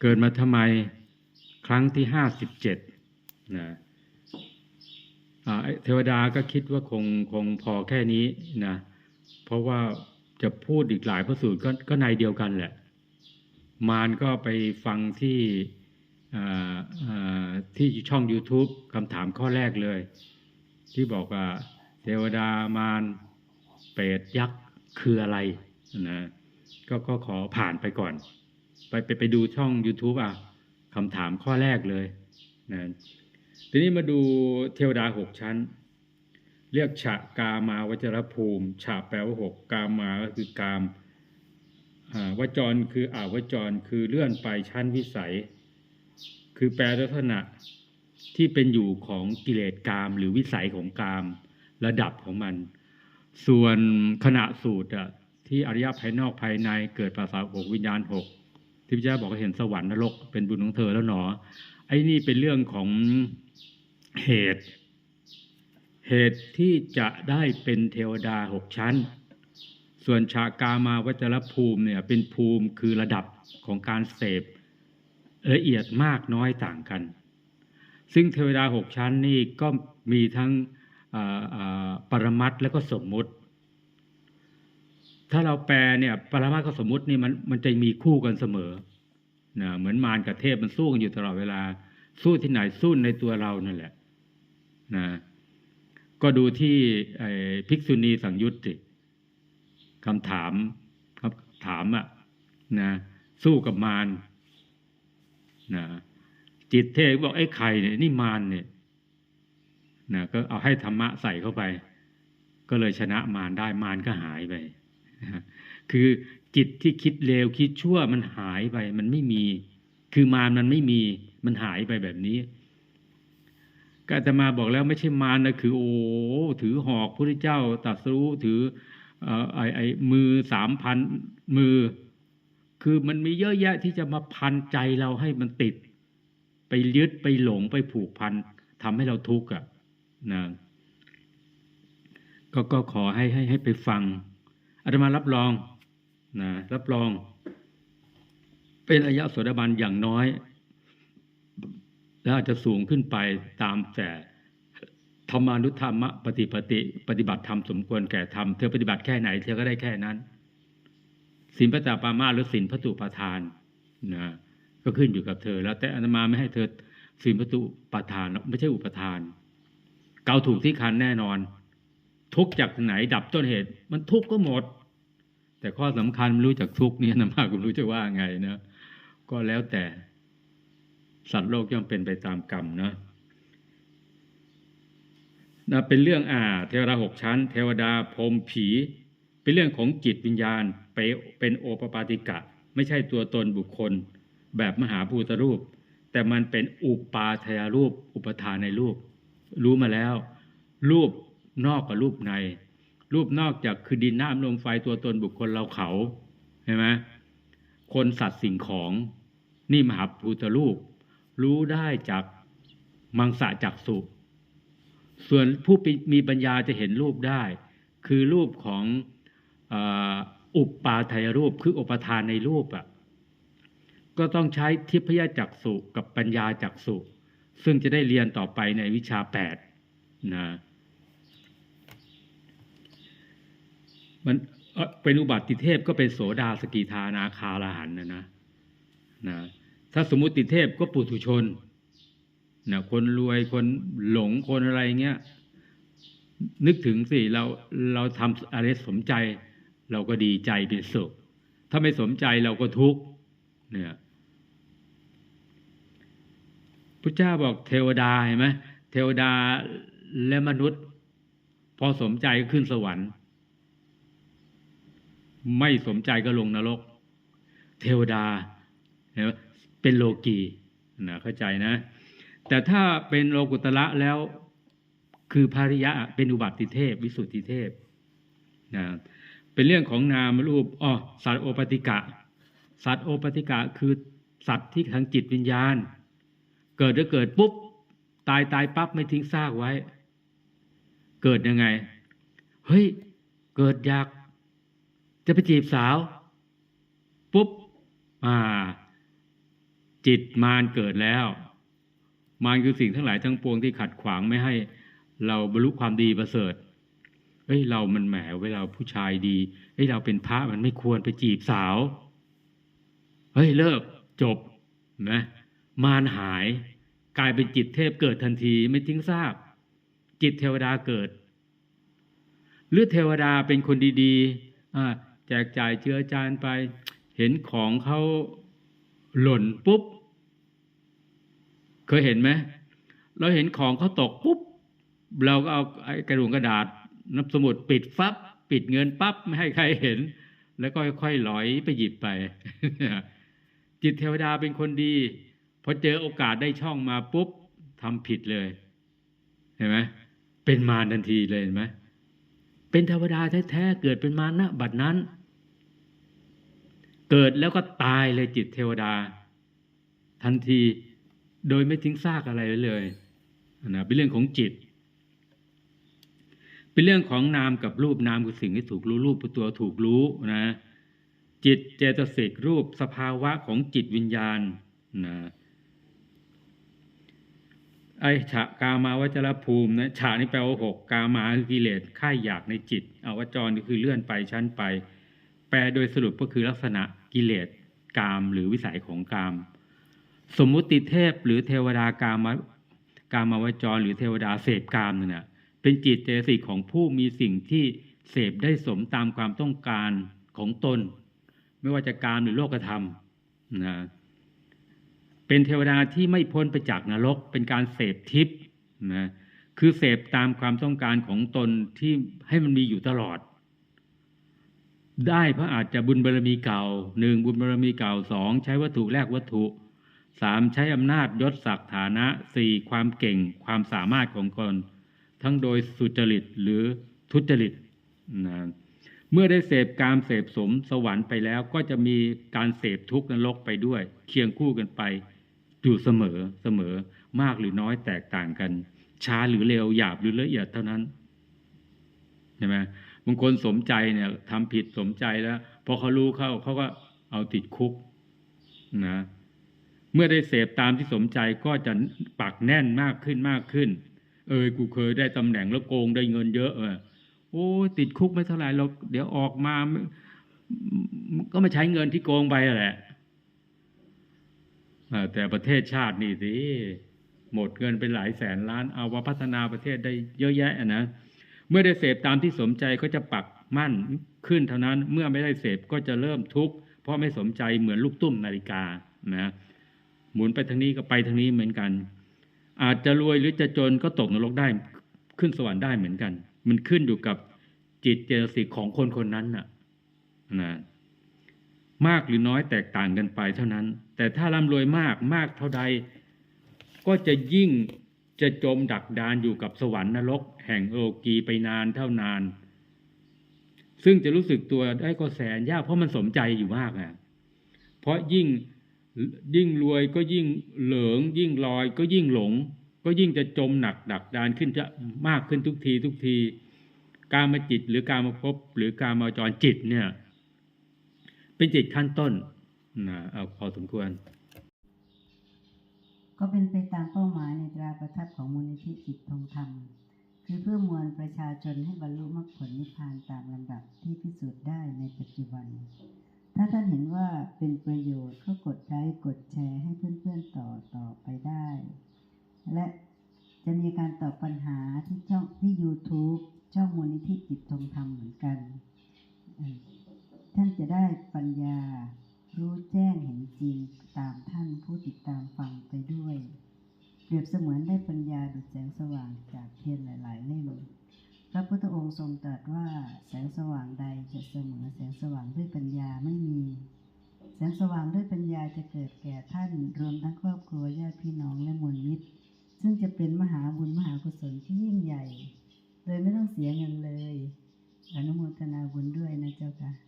เกิดมาทำไมครั้งที่ห้าสิบเจ็ดนะเทวดาก็คิดว่าคงคงพอแค่นี้นะเพราะว่าจะพูดอีกหลายพระสูตรก็ก็ในเดียวกันแหละ มารก็ไปฟังที่ที่ช่อง YouTube คำถามข้อแรกเลย ที่บอกว่าเทวดามารเปรตยักษ์คืออะไรนะก็ก็ขอผ่านไปก่อน ไปไปไปดูช่อง YouTube อะคำถามข้อแรกเลยนะทีนี้มาดูเทวดาหกชั้น เรียกฉะกามาวจรภูมิฉะแปลว่าหกกามาก็คือกามอาวจรคืออาวจรคือเลื่อนไปชั้นวิสัย คือแปลลักษณะที่เป็นอยู่ของกิเลสกามหรือวิสัยของกามระดับของมัน ส่วนขณะสูตรอะที่อริยภายนอกภายในเกิดภาษาหกวิญญาณหก ที่พระเจ้าบอกเห็นสวรรค์นรกเป็นบุญของเธอแล้วหนอ ไอ้นี่เป็นเรื่องของเหตุ เหตุที่จะได้เป็นเทวดาหกชั้น ส่วนชากามาวจรภูมิเนี่ยเป็นภูมิคือระดับของการเสพละเอียดมากน้อยต่างกัน ซึ่งเทวดาหกชั้นนี่ก็มีทั้งอ่าอ่าปรมัตถ์และก็สมมุติ ถ้าเราแปลเนี่ยปรมัตถ์กับสมมตินี่มันมันจะมีคู่กันเสมอนะเหมือนมารกับเทพมันสู้กันอยู่ตลอดเวลา สู้ที่ไหนสู้ในตัวเรานั่นแหละนะก็ดูที่ไอ้ภิกษุณีสังยุตสิคำถามครับถามอะนะสู้กับมารนะจิตเทพบอกไอ้ไข่เนี่ยนี่มารเนี่ยนะก็เอาให้ธรรมะใส่เข้าไป ก็เลยชนะมารได้มารก็หายไป คือจิตที่คิดเลวคิดชั่วมันหายไป มันไม่มี คือมารมันไม่มีมันหายไปแบบนี้ก็อาตมาบอกแล้วไม่ใช่มารนะคือ โอ้ถือหอกพระเจ้าตรัสรู้ถือเอ่อไอไอมือสามพันมือ คือมันมีเยอะแยะที่จะมาพันใจเราให้มันติด ไปยึดไปหลงไปผูกพันทำให้เราทุกข์อะนะก็ก็ขอให้ให้ให้ไปฟัง อาตมารับรองนะรับรอง เป็นอายะโสดาบันอย่างน้อย แล้วอาจจะสูงขึ้นไปตามแต่ธรรมานุธรรมะปฏิปฏิปฏิบัติธรรมสมควรแก่ธรรมเธอปฏิบัติแค่ไหนเธอก็ได้แค่นั้นศีลพระตาปามาหรือศีลพระตุปทานนะก็ขึ้นอยู่กับเธอ แล้วแต่อาตมาไม่ให้เธอศีลพระตุปทาน ไม่ใช่อุปทาน เกาถูกที่คันแน่นอน ทุกจากไหนดับต้นเหตุ มันทุกก็หมด แต่ข้อสำคัญรู้จากทุกเนี่ยนะมากคุณรู้จะว่าไงนะก็แล้วแต่ สัตว์โลกย่อมเป็นไปตามกรรมนะนะเป็นเรื่องอ่า เทวดาหกชั้น เทวดาพรหมผี เป็นเรื่องของจิตวิญญาณไปเป็นโอปปาติกะ ไม่ใช่ตัวตนบุคคล แบบมหาภูตรูป แต่มันเป็นอุปาทายรูป อุปทานในรูป รู้มาแล้ว รูป นอกกับรูปใน รูปนอกจากคือดินน้ำลมไฟตัวตนบุคคลเราเขาเห็นไหมคนสัตว์สิ่งของนี่มหาภูตรูป รู้ได้จากมังสะจักสุส่วนผู้มีปัญญาจะเห็นรูปได้ คือรูปของอ,อุปปาทายรูปคืออุปทานในรูปอะก็ต้องใช้ทิพยจักสุกับปัญญาจักสุซึ่งจะได้เรียนต่อไปในวิชาแปดนะ มันเป็นอุบัติเทพก็เป็นโสดาสกิทานาคาลาหันนะนะนะถ้าสมมติเทพก็ปุถุชนนะคนรวยคนหลงคนอะไรเงี้ยนึกถึงสิเราเราทำอะไรสมใจ เราก็ดีใจเป็นสุข ถ้าไม่สมใจเราก็ทุกข์เนี่ยพระเจ้าบอกเทวดาเห็นไหมเทวดาและมนุษย์ พอสมใจก็ขึ้นสวรรค์ ไม่สมใจก็ลงนรก เทวดาเป็นโลกีนะเข้าใจนะ แต่ถ้าเป็นโลกุตระแล้วคือภาริยะเป็นอุบัติเทพ วิสุทธิเทพนะเป็นเรื่องของนามรูปอ๋อสัตว์โอปติกะ สัตว์โอปติกะคือสัตว์ที่ทางจิตวิญญาณ เกิดแล้วเกิดปุ๊บ ตายตายปั๊บไม่ทิ้งซากไว้ เกิดยังไง เฮ้ย เกิดอยาก จะไปจีบสาว ปุ๊บ อ่า จิตมารเกิดแล้ว มารคือสิ่งทั้งหลายทั้งปวงที่ขัดขวางไม่ให้เราบรรลุความดีประเสริฐเฮ้ยเรามันแหมเวลาผู้ชายดีเฮ้ยเราเป็นพระมันไม่ควรไปจีบสาว เฮ้ยเลิกจบนะมารหาย กลายเป็นจิตเทพเกิดทันทีไม่ทิ้งซากจิตเทวดาเกิด หรือเทวดาเป็นคนดีๆอ่า แจกจ่ายเชื้อจานไป เห็นของเขาหล่นปุ๊บ เคยเห็นไหมเราเห็นของเขาตกปุ๊บ เราก็เอาไอ้กระดาษกระดาษนับสมุดปิดฟับ ปิดเงินปั๊บไม่ให้ใครเห็น แล้วก็ค่อยๆลอยไปหยิบไป จิตเทวดาเป็นคนดีพอเจอโอกาสได้ช่องมาปุ๊บทำผิดเลย เห็นไหมเป็นมารทันทีเลยเห็นไหมเป็นเทวดาแท้ๆเกิดเป็นมารณบัดนั้น เกิดแล้วก็ตายเลยจิตเทวดา ทันทีโดยไม่ทิ้งซากอะไรไว้เลยนะเป็นเรื่องของจิต เป็นเรื่องของนามกับรูปนามคือสิ่งที่ถูกรู้รูปคือตัวถูกรู้นะจิตเจตสิกรูปสภาวะของจิตวิญญาณนะไอฉะกามาวจรภูมินะฉะนี่แปลว่าหกกามาคือกิเลสค่ายอยากในจิตอวจรนี่คือเลื่อนไปชั้นไป แปลโดยสรุปก็คือลักษณะกิเลสกามหรือวิสัยของกาม สมมุติเทพหรือเทวดากามกามาวจร หรือเทวดาเสพกามเนี่ยเป็นจิตเจสิกของผู้มีสิ่งที่เสพได้สมตามความต้องการของตน ไม่ว่าจะการหรือโลกธรรมนะเป็นเทวดาที่ไม่พ้นไปจากนรก เป็นการเสพทิพย์นะคือเสพตามความต้องการของตนที่ให้มันมีอยู่ตลอด ได้พระอาจจะบุญบารมีเก่าหนึ่งบุญบารมีเก่าสองใช้วัตถุแลกวัตถุสามใช้อำนาจยศศักดิ์ฐานะสี่ความเก่งความสามารถของคนทั้งโดยสุจริตหรือทุจริตนะเมื่อได้เสพกามเสพสมสวรรค์ไปแล้วก็จะมีการเสพทุกข์นรกไปด้วย เคียงคู่กันไปอยู่เสมอเสมอมากหรือน้อยแตกต่างกัน ช้าหรือเร็วหยาบหรือละเอียดเท่านั้นใช่ไหม บางคนสมใจเนี่ยทำผิดสมใจแล้วพอเขารู้เข้าเขาก็เอาติดคุกนะเมื่อได้เสพตามที่สมใจก็จะปักแน่นมากขึ้นมากขึ้น เออกูเคยได้ตำแหน่งแล้วโกงได้เงินเยอะเออโอ้ติดคุกไม่เท่าไหร่หรอกเดี๋ยวออกมา ก็มาใช้เงินที่โกงไปแหละแต่ประเทศชาตินี่สิหมดเงินเป็นหลายแสนล้านเอาว่าพัฒนาประเทศได้เยอะแยะนะ เมื่อได้เสพตามที่สมใจก็จะปักมั่นขึ้นเท่านั้น เมื่อไม่ได้เสพก็จะเริ่มทุกข์เพราะไม่สมใจเหมือนลูกตุ้มนาฬิกานะหมุนไปทางนี้ก็ไปทางนี้เหมือนกัน อาจจะรวยหรือจะจนก็ตกนรกได้ขึ้นสวรรค์ได้เหมือนกัน มันขึ้นอยู่กับจิตเจตสิกของคนคนนั้นน่ะนะมากหรือน้อยแตกต่างกันไปเท่านั้น แต่ถ้าร่ำรวยมากมากเท่าใด ก็จะยิ่ง จะจมดักดานอยู่กับสวรรค์นรก แห่งโลกีไปนานเท่านาน ซึ่งจะรู้สึกตัวได้ก็แสนยากเพราะมันสมใจอยู่มากอะเพราะยิ่งยิ่งรวยก็ยิ่งเหลิงยิ่งลอยก็ยิ่งหลง ก็ยิ่งจะจมหนักดักดานขึ้นจะมากขึ้นทุกทีทุกที การมาจิตหรือการมาพบหรือการมาจรจิตเนี่ย เป็นจิตขั้นต้นนะเอาพอสมควร ก็เป็นไปตามเป้าหมายในตราประทับของมูลนิธิจิตทองธรรม คือเพื่อมวลประชาชนให้บรรลุมรรคผลนิพพานตามลำดับที่พิสูจน์ได้ในปัจจุบัน ถ้าท่านเห็นว่าเป็นประโยชน์ก็กดไลค์กดแชร์ให้เพื่อนๆต่อต่อไปได้ และจะมีการตอบปัญหาที่ช่องที่ YouTube ช่องมูลนิธิจิตทองธรรมเหมือนกัน ท่านจะได้ปัญญา รู้แจ้งเห็นจริงตามท่านผู้ติดตามฟังไปด้วย เปรียบเสมือนได้ปัญญาดุจแสงสว่างจากเทียนหลายๆเล่มพระพุทธองค์ทรงตรัสว่าแสงสว่างใดจะเสมอแสงสว่างด้วยปัญญาไม่มี แสงสว่างด้วยปัญญาจะเกิดแก่ท่านรวมทั้งครอบครัวญาติพี่น้องและมวลมิตร ซึ่งจะเป็นมหาบุญมหากุศลที่ยิ่งใหญ่โดยไม่ต้องเสียเงินเลย อนุโมทนาบุญด้วยนะเจ้าค่ะ